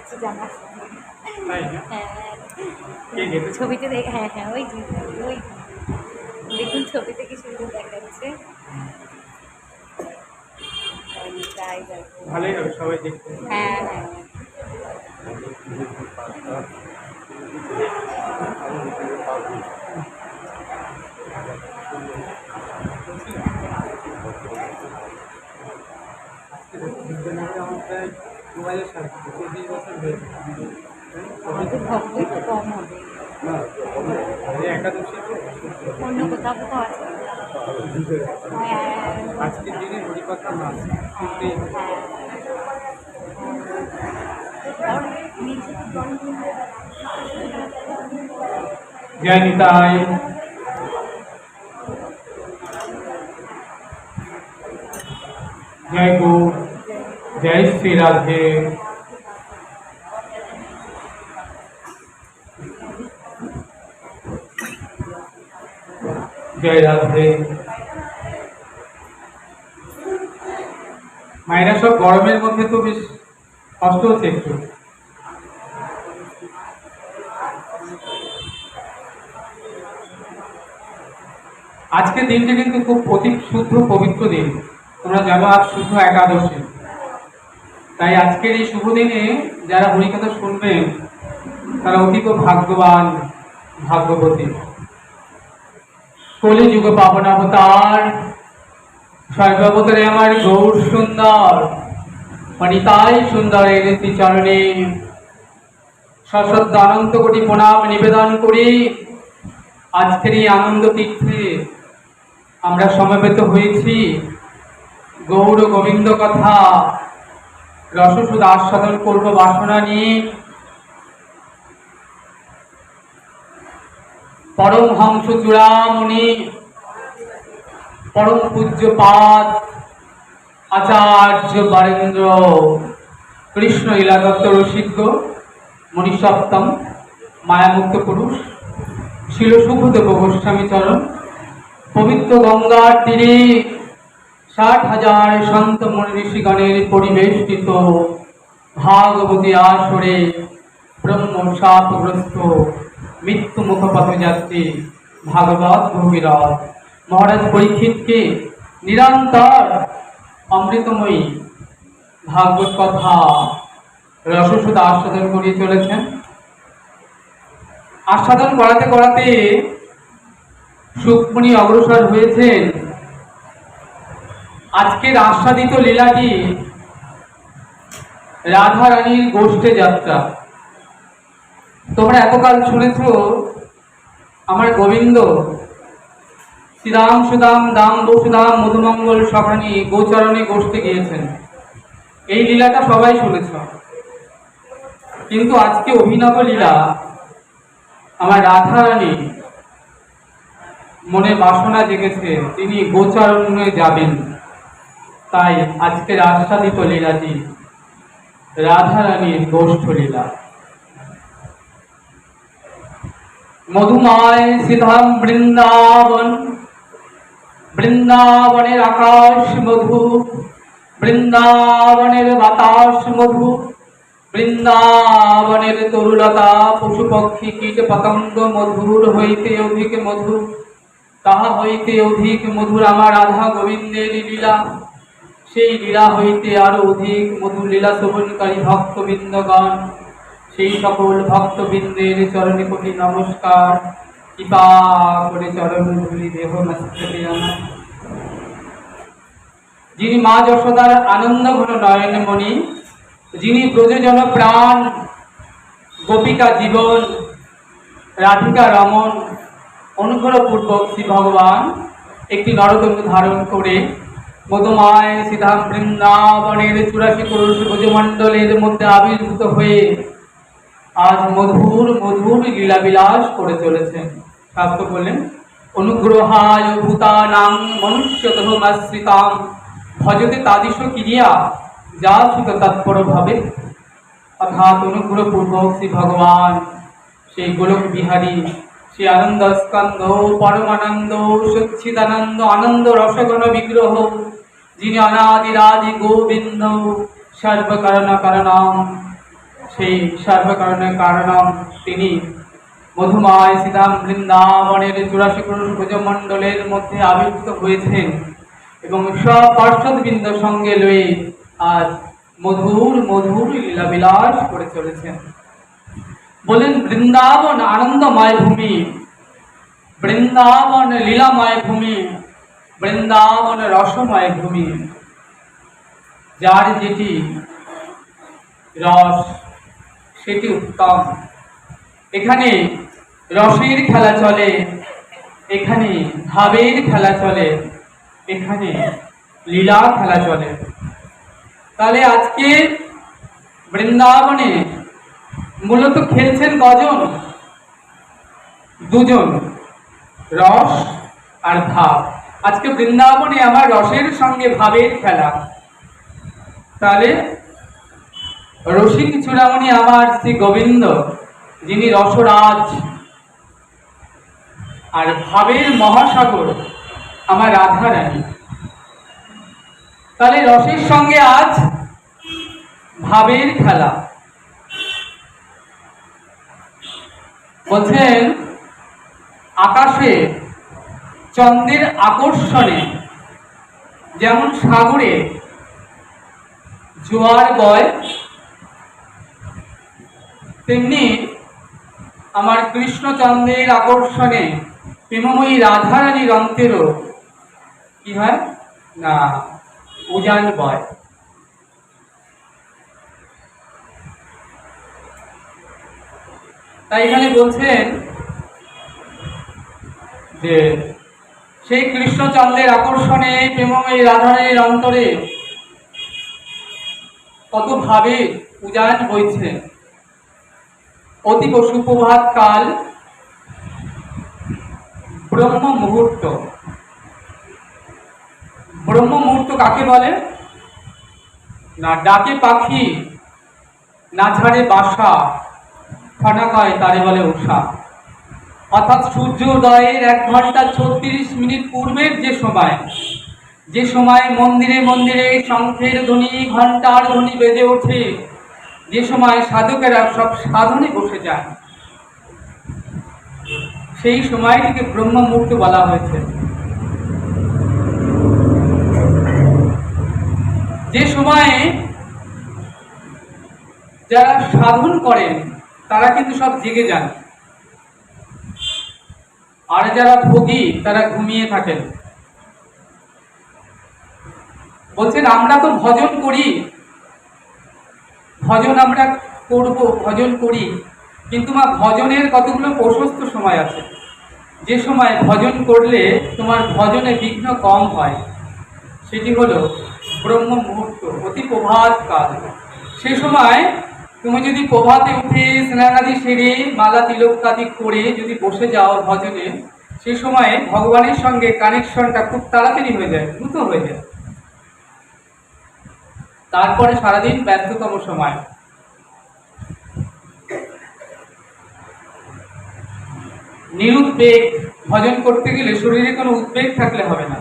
তাই জানা হ্যাঁ, ছবিতে দেখ হ্যাঁ হ্যাঁ ওই ওই দেখুন ছবিতে কি সুন্দর দেখাচ্ছে। ভালোই হবে সবাই দেখতে হ্যাঁ হ্যাঁ। প্রায় দু হাজার সাল চব্বিশ বছর হয়েছে আমাদের ভক্ত একটু কম হবে না আরে একাদশী তো অন্য কোথাও কোথাও আছে হ্যাঁ আজকের দিনে হরিকথা নাচ শুনতে হ্যাঁ কারণ নিচে জয় নিতাই জয় গো জয় শ্রী রাধে। জয় রাধে। মায়েরা সব গরমের মধ্যে তো বেশ কষ্ট হচ্ছে একটু। আজকের দিনটা কিন্তু খুব অতি শুদ্ধ পবিত্র দিন। তোমরা জানো আজ শুদ্ধ একাদশী। তাই আজকের এই শুভ দিনে যারা হরিকথা শুনবেন তারা অতীব ভাগ্যবান, ভাগ্যবতী। কলি যুগ পাবন অবতার সর্বাবতারে আমার গৌর সুন্দর অনিতাই সুন্দরের চরণে। সশ্রদ্ধ অনন্ত কোটি প্রণাম নিবেদন করি। আজকের এই আনন্দ তীর্থে আমরা সমবেত হয়েছি। গৌর গোবিন্দ কথা রসসুদ আস্বাদন করব বাসনা নিয়ে পরম হংস চূড়ামণি, পরম পূজ্য পাদ আচার্য বারেন্দ্র কৃষ্ণ ইলাদত্ত রসিদ্ধ মণিসপ্তম মায়ামুক্ত পুরুষ ছিল শুভদেব গোস্বামী চরণ পবিত্র গঙ্গার তীরে ষাট হাজার সন্ত ঋষিগণের পরিবেষ্টিত ভাগবতী আসরে ব্রহ্ম সাপগ্রস্ত মৃত্যু মুখপথে যাত্রী ভাগবত ভগীরথ মহারাজ পরীক্ষিতকে নিরন্তর অমৃতময়ী ভাগবত কথা রসসুদ আস্বাদন করিয়ে চলেছেন। আস্বাদন করাতে করাতে সুকমণি অগ্রসর হয়েছেন আজকের আস্বাদিত লীলাটি রাধা রানীর গোষ্ঠে যাত্রা। তোমরা এতকাল শুনেছ আমার গোবিন্দ, শ্রীরাম সুদাম দাম বসুদাম মধুমঙ্গল সভানি গোচরণে গোষ্ঠে গিয়েছেন। এই লীলাটা সবাই শুনেছ। কিন্তু আজকে অভিনব লীলা আমার রাধা রানী মনে বাসনা জেগেছে, তিনি গোচারণে যাবেন। তাই আজকের আস্বাদিত লীলাটি রাধা রানীর গোষ্ঠ লীলা। মধুময় সিধাম বৃন্দাবন, বৃন্দাবনের আকাশ মধু, বৃন্দাবনের বাতাস মধু, বৃন্দাবনের তরুলতা, পশু পক্ষী কীট পতঙ্গ মধুর হইতে অধিক মধু, তাহা হইতে অধিক মধুর আমার রাধা গোবিন্দের লীলা। সেই লীলা হইতে আরও অধিক মধুর লীলা শোভনকারী ভক্তবৃন্দগণ, সেই সকল ভক্তবৃন্দের চরণে কোটি নমস্কার, কৃপা করে চরণ ধুলি, দেহ যিনি মা যশোদার আনন্দ ঘন নয়নমণি যিনি ব্রজজন প্রাণ, গোপিকা জীবন, রাধিকা রমন, অনুগ্রহপূর্বক শ্রী ভগবান একটি নরদণ্ড ধারণ করে মধুমায় সীতাম বৃন্দাবনের চুরাশি পুরুষ ভুজমণ্ডলের মধ্যে আবির্ভূত হয়ে আজ মধুর মধুর লীলা বিলাস করে চলেছেন। শাস্ত্র বললেন, অনুগ্রহায় ভূতানাং মনুষ্য ধর্মাশ্রিতাম ভজতে তাদিশ ক্রিয়া যা সুত তৎপর ভাবে অর্থাৎ অনুগ্রহপূর্বক শ্রী ভগবান, সেই গোলক বিহারী, শ্রী আনন্দ স্কন্ধ, পরমানন্দ সচ্ছিদানন্দ আনন্দ রসগণ বিগ্রহ যিনি অনাদিরাদি গোবিন্দ সর্বকারণ কারণম সেই সর্বকারণ কারণম তিনি মধুমায় সীতাম বৃন্দাবনের পুরুষ ভুজমণ্ডলের মধ্যে আবির্ভূত হয়েছেন এবং সব পার্শ্বদবৃন্দ সঙ্গে লয়ে আজ মধুর মধুর লীলাবিলাস করে চলেছেন। বলেন, বৃন্দাবন আনন্দময় ভূমি, বৃন্দাবন লীলাময় ভূমি বৃন্দাবন রসময় ভূমি। যার যেটি রস, সেটি উত্তম। এখানে রসের খেলা চলে, এখানে ভাবের খেলা চলে, এখানে লীলা খেলা চলে। তাহলে আজকে বৃন্দাবনে মূলত খেলছেন কজন? দুজন, রস আর ভাব আজকে বৃন্দাবনে আমার রসের সঙ্গে ভাবের খেলা। তাহলে রসিক চূড়ামণি আমার শ্রী গোবিন্দ, যিনি রসরাজ আর ভাবের মহাসাগর, আমার রাধা রানী তাহলে রসের সঙ্গে আজ ভাবের খেলা। বলছেন, আকাশে চন্দ্রের আকর্ষণে। যেমন সাগরে জোয়ার বয়, তেমনি আমার কৃষ্ণচন্দ্রের আকর্ষণে প্রেমময়ী রাধারানীর অন্তেরও কি হয়? না, উজান বয়। তাই এখানে বলছেন যে সেই কৃষ্ণচন্দ্রের আকর্ষণে প্রেমময়ী রাধারানীর অন্তরে কত ভাবে উজান বইছে অতীব সুপ্রভাত কাল, ব্রহ্ম মুহূর্ত। ব্রহ্ম মুহূর্ত কাকে বলে? না, ডাকে পাখি, না ছাড়ে বাসা কয় তারে বলে উষা অর্থাৎ সূর্যোদয়ের এক ঘণ্টা ছত্রিশ মিনিট পূর্বের যে সময় যে সময় মন্দিরে মন্দিরে শঙ্খের ধ্বনি ঘণ্টার ধ্বনি বেজে ওঠে, যে সময় সাধকেরা সব সাধনে বসে যায়। সেই সময়টিকে ব্রহ্ম মুহূর্ত বলা হয়েছে। যে সময়ে যারা সাধন করেন, তারা কিন্তু সব জেগে যান। আর যারা ভোগী, তারা ঘুমিয়ে থাকেন। বলছেন, আমরা তো ভজন করি। ভজন আমরা করব, ভজন করি। কিন্তু মা, ভজনের কতগুলো প্রশস্ত সময় আছে। যে সময় ভজন করলে তোমার ভজনে বিঘ্ন কম হয়। সেটি হলো ব্রহ্ম মুহূর্ত অতি প্রভাত কাল। সে সময় তুমি যদি প্রভাতে উঠে স্নানাদি সেরে, মালা তিলকাদি করে যদি বসে যাও ভজনে, সে সময়ে ভগবানের সঙ্গে কানেকশনটা খুব তাড়াতাড়ি হয়ে যায়, দ্রুত হয়ে যায়। তারপরে সারাদিন ব্যস্ততম সময়। নিরুদ্বেগ, ভজন করতে গেলে শরীরে কোনো উদ্বেগ থাকলে হবে না।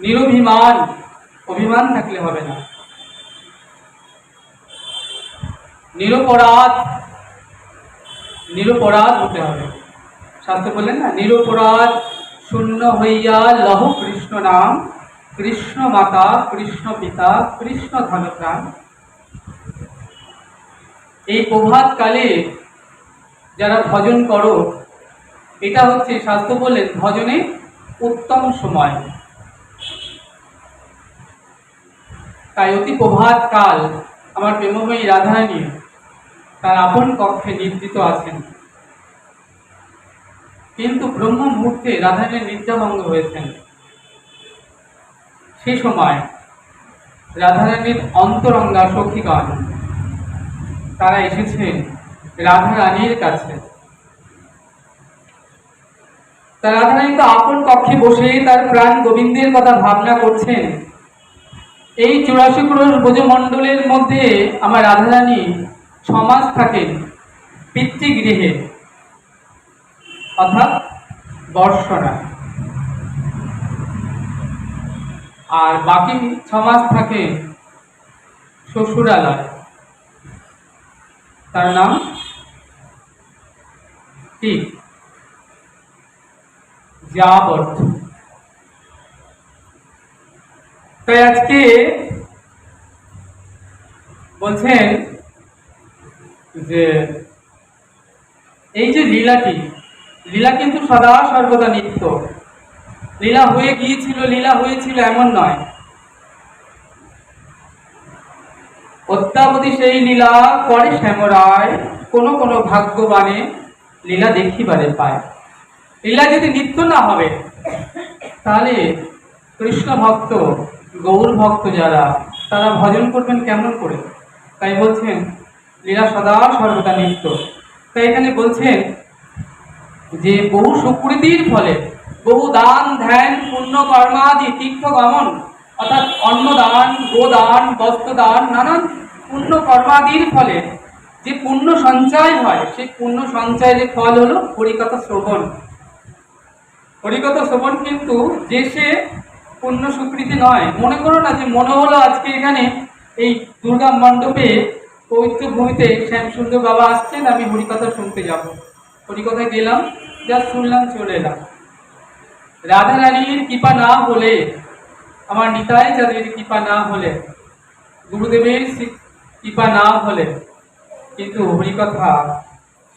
নিরভিমান, অভিমান থাকলে হবে না। নিরপরাধ নিরপরাধ হতে হবে। শাস্ত্র বললেন না, নিরপরাধ শূন্য হইয়া লহ কৃষ্ণ নাম, কৃষ্ণ মাতা, কৃষ্ণ পিতা, কৃষ্ণ ধনপ্রাণ। এই প্রভাতকালে যারা ভজন করো, এটা হচ্ছে শাস্ত্র বললেন ভজনে উত্তম সময়। তাই অতি প্রভাত কাল আমার প্রেমময়ী রাধারানী তার আপন কক্ষে নিদ্রিত আছেন। কিন্তু ব্রহ্ম মুহূর্তে রাধারানীর নিদ্রাভঙ্গ হয়েছেন। সেই সময় রাধারানীর অন্তরঙ্গা সখীগণ, তারা এসেছেন রাধারানীর কাছে। তা রাধারানী তো আপন কক্ষে বসে তার প্রাণ গোবিন্দের কথা ভাবনা করছেন। এই চুরাশি ক্রোশ ব্রজমণ্ডলের মধ্যে আমার রাধারানী সমাজ থাকেন পিতৃগৃহে, অর্থাৎ বর্ষরা। আর বাকি সমাজ থাকে শ্বশুরালয়। তার নাম কি? যাবর্ত তাই আজকে বলছেন যে এই যে লীলাটি, লীলা কিন্তু সদা সর্বদা নিত্য। লীলা হয়ে গিয়েছিল, লীলা হয়েছিল এমন নয়। অত্যাবধি সেই লীলা করে শ্যামরায়, কোনো কোনো ভাগ্যবানে লীলা দেখিবারে পায়। লীলা যদি নিত্য না হবে, তাহলে কৃষ্ণ ভক্ত, গৌর ভক্ত যারা, তারা ভজন করবেন কেমন করে? তাই বলছেন লীলা সদা সর্বদা নিত্য। তাই এখানে বলছেন যে, বহু সুকৃতির ফলে বহু দান, ধ্যান, পুণ্য, কর্মাদি তীর্থ গমন, অর্থাৎ অন্নদান গোদান বস্ত্রদান নানান পুণ্য কর্মাদির ফলে যে পুণ্য সঞ্চয় হয়, সেই পুণ্য সঞ্চয়ের ফল হলো হরিকথা শ্রবণ। হরিকথা শ্রবণ কিন্তু যে সে পুণ্য স্বীকৃতি নয়। মনে করো না যে মনে হলো আজকে এখানে এই দুর্গা মণ্ডপে পবিত্র ভূমিতে শ্যামসুন্দর বাবা আসছেন, আমি হরিকথা শুনতে যাব। হরিকথা গেলাম যা শুনলাম, চলে এলাম। রাধা রানীর কৃপা না হলে, আমার নিতাই যাদের কৃপা না হলে, গুরুদেবের কৃপা না হলে, কিন্তু হরিকথা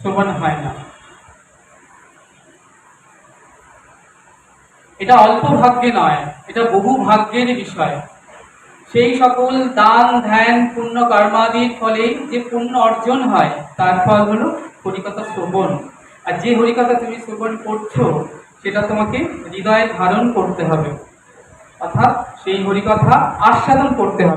শ্রবণ হয় না। এটা অল্প ভাগ্যে নয়, এটা বহু ভাগ্যের বিষয়। সেই সকল দান, ধ্যান, পুণ্য কর্মাদির ফলে যে পুণ্য অর্জন হয়, তার ফল হলো হরিকথা শ্রবণ। আর যে হরিকথা তুমি শ্রবণ করছ, সেটা তোমাকে হৃদয়ে ধারণ করতে হবে। অর্থাৎ সেই হরিকথা আস্বাদন করতে হবে।